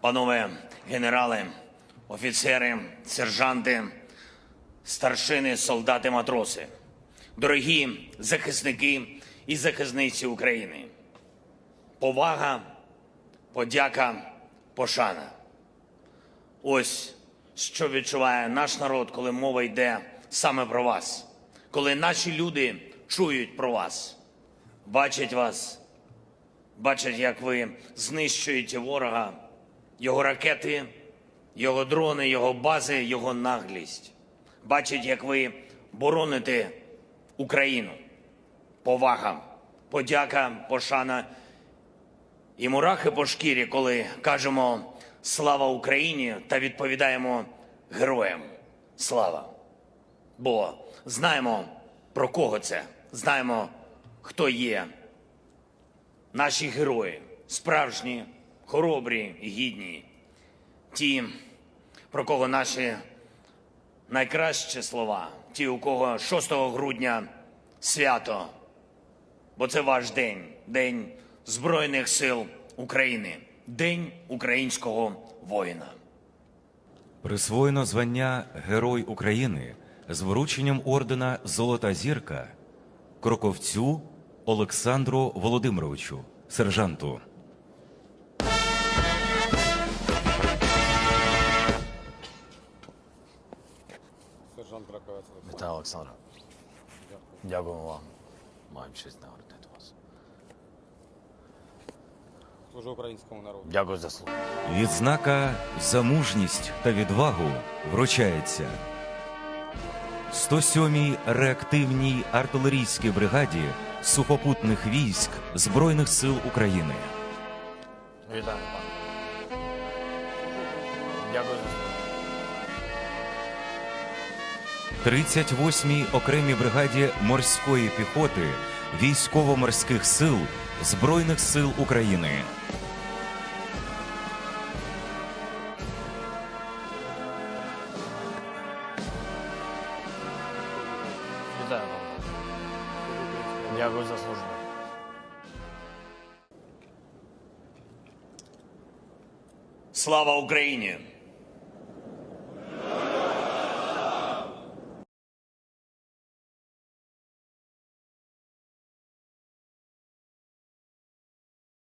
панове генерали, офіцери, сержанти, старшини, солдати, матроси, дорогі захисники і захисниці України. Повага, подяка, пошана. Ось що відчуває наш народ, коли мова йде саме про вас, коли наші люди чують про вас, бачать вас, бачать, як ви знищуєте ворога, його ракети, його дрони, його бази, його наглість. Бачать, як ви бороните Україну. Повага, подяка, пошана і мурахи по шкірі, коли кажемо слава Україні та відповідаємо героям слава. Бо знаємо про кого це, знаємо, хто є. Наші герої, справжні, хоробрі, і гідні, ті, про кого наші найкращі слова, ті, у кого 6 грудня свято, бо це ваш день, день Збройних сил України, День українського воїна. Присвоєно звання Герой України з врученням ордена Золота зірка Кроковцю Олександру Володимировичу, сержанту. Краковець. Вітаю, Олександра. Дякуємо вам. Маємо честь нагородити вас. Служу українському народу. Дякую за службу. Відзнака за мужність та відвагу вручається 107-й реактивній артилерійській бригаді сухопутних військ Збройних сил України. Вітаю, пане. Дякую за службу. 38-й окремій бригаді морської піхоти військово-морських сил Збройних сил України. Вітаю, пане. Дякую за службу. Слава Україні!